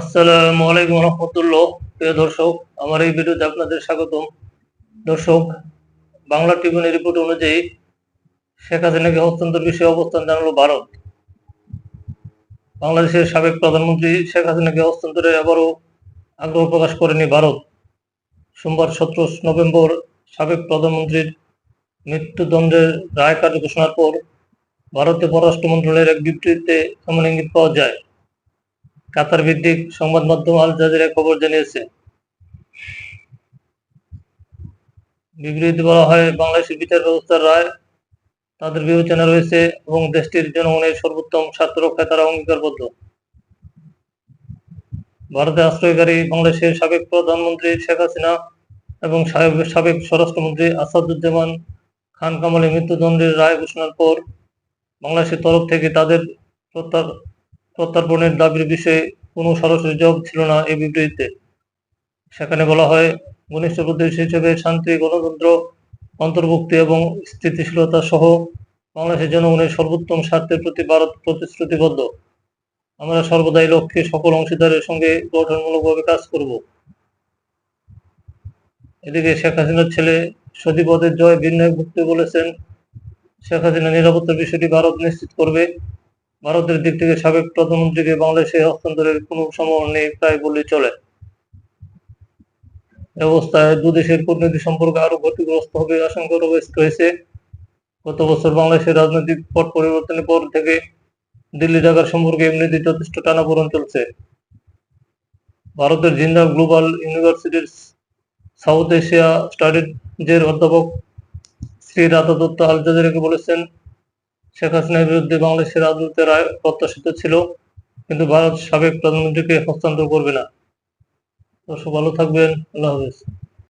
আসসালামু আলাইকুম রহমতুল্লাহ। প্রিয় দর্শক, আমার এই ভিডিওতে আপনাদের স্বাগতম। দর্শক, বাংলা ট্রিবিউনের রিপোর্ট অনুযায়ী শেখ হাসিনাকে হস্তান্তর বিষয়ে অবস্থান জানালো ভারত। বাংলাদেশের সাবেক প্রধানমন্ত্রী শেখ হাসিনাকে হস্তান্তরে আবারও আগ্রহ প্রকাশ করেনি ভারত। সোমবার সতেরো নভেম্বর সাবেক প্রধানমন্ত্রীর মৃত্যুদণ্ডের রায় কার্য ঘোষণার পর ভারতের পররাষ্ট্র মন্ত্রণালয়ের এক বিবৃতিতে এমন ইঙ্গিত পাওয়া যায়। কাতার ভিত্তিক সংবাদ মাধ্যম আল জাজিরা খবর জানিয়েছে। বিবৃতি বলা হয়, বাংলাদেশের বিচার ব্যবস্থার রায় তাদের বিবেচনা রয়েছে এবং দেশটির জনগণের সর্বোত্তম স্বার্থ রক্ষায় তারা অঙ্গীকারবদ্ধ। ভারতে আশ্রয়কারী বাংলাদেশের সাবেক প্রধানমন্ত্রী শেখ হাসিনা এবং সাবেক- স্বরাষ্ট্রমন্ত্রী আসাদুজ্জামান খান কামালের মৃত্যুদণ্ডের রায় ঘোষণার পর বাংলাদেশের তরফ থেকে তাদের প্রত্যর্পণের দাবির বিষয়ে কোনো সরাসরি জবাব ছিল না এই বিবৃতিতে। সেখানে বলা হয়, ঘনিষ্ঠ প্রতিবেশী হিসেবে শান্তি, গণতন্ত্র, অন্তর্ভুক্তি এবং স্থিতিশীলতা সহ বাংলাদেশের জনগণের সর্বোত্তম স্বার্থের প্রতি ভারত প্রতিশ্রুতিবদ্ধ। আমরা সর্বদা এই লক্ষ্যে সকল অংশীদারের সঙ্গে গঠনমূলকভাবে কাজ করব। এদিকে শেখ হাসিনার ছেলে সদীপদের জয় ভুক্তি বলেছেন। শেখ হাসিনা নিরাপত্তার বিষয়টি ভারত নিশ্চিত করবে। ভারতের দিক থেকে সাবেক প্রধানমন্ত্রীকে বাংলাদেশে হস্তান্তরের কোনো সম্ভাবনা নেই প্রায় বললেই চলে। অবস্থায় দুদেশের কূটনৈতিক সম্পর্ক আরও ক্ষতিগ্রস্ত হবে আশঙ্কা রয়েছে। গত বছর বাংলাদেশের রাজনৈতিক পট পরিবর্তনের পর থেকে দিল্লি ঢাকার সম্পর্কে এমনিতে যথেষ্ট টানাপোড়েন চলছে। ভারতের জিন্দা গ্লোবাল ইউনিভার্সিটির সাউথ এশিয়া স্টাডিজের অধ্যাপক শ্রী রাধা দত্ত আল বলেছেন শেখ হাসিনার বিরুদ্ধে বাংলাদেশের আদালতের রায় প্রত্যাশিত ছিল, কিন্তু ভারত সাবেক প্রধানমন্ত্রীকে হস্তান্তর করবে না। দর্শক, ভালো থাকবেন। আল্লাহ হাফেজ।